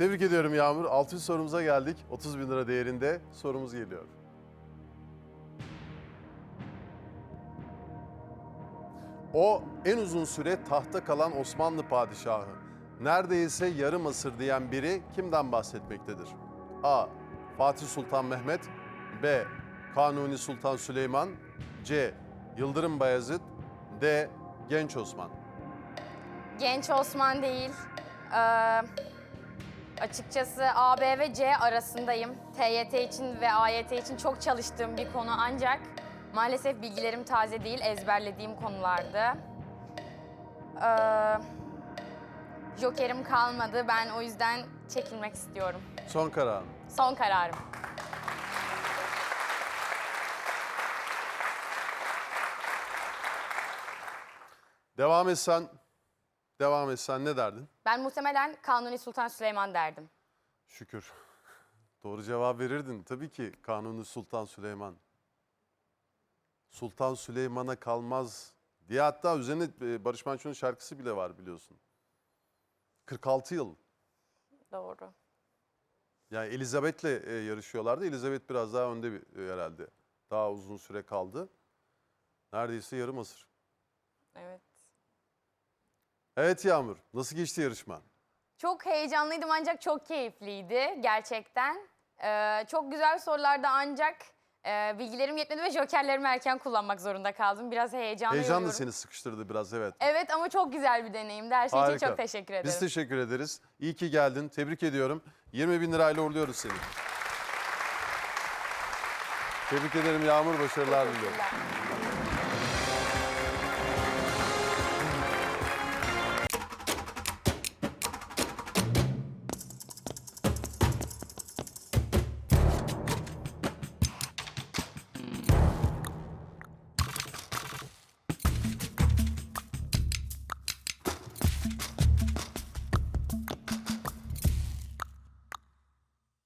Tebrik ediyorum Yağmur. 6. sorumuza geldik. 30 bin lira değerinde sorumuz geliyor. O en uzun süre tahta kalan Osmanlı padişahı. Neredeyse yarım asır diyen biri kimden bahsetmektedir? A. Fatih Sultan Mehmet B. Kanuni Sultan Süleyman C. Yıldırım Bayezid D. Genç Osman Genç Osman değil. Ee, açıkçası A, B ve C arasındayım. TYT için ve AYT için çok çalıştığım bir konu ancak maalesef bilgilerim taze değil, ezberlediğim konulardı. Ee, Joker'im kalmadı. Ben o yüzden çekilmek istiyorum. Son kararım. Son kararım. Devam etsen, devam etsen ne derdin? Ben muhtemelen Kanuni Sultan Süleyman derdim. Şükür. Doğru cevap verirdin. Tabii ki Kanuni Sultan Süleyman. Sultan Süleyman'a kalmaz diye hatta üzerine e, Barış Manço'nun şarkısı bile var biliyorsun. 46 yıl. Doğru. Yani Elizabeth'le e, yarışıyorlardı. Elizabeth biraz daha önde bir- e, herhalde. Daha uzun süre kaldı. Neredeyse yarım asır. Evet. Evet Yağmur, nasıl geçti yarışma? Çok heyecanlıydım ancak çok keyifliydi gerçekten. Ee, çok güzel sorulardı ancak e, bilgilerim yetmedi ve jokerlerimi erken kullanmak zorunda kaldım. Biraz heyecanlı Heyecan da seni sıkıştırdı biraz evet. Evet ama çok güzel bir deneyimdi. Her şey için çok teşekkür ederim. Biz teşekkür ederiz. İyi ki geldin. Tebrik ediyorum. 20 bin lirayla uğurluyoruz seni. Tebrik ederim Yağmur. Başarılar diliyorum. Teşekkürler.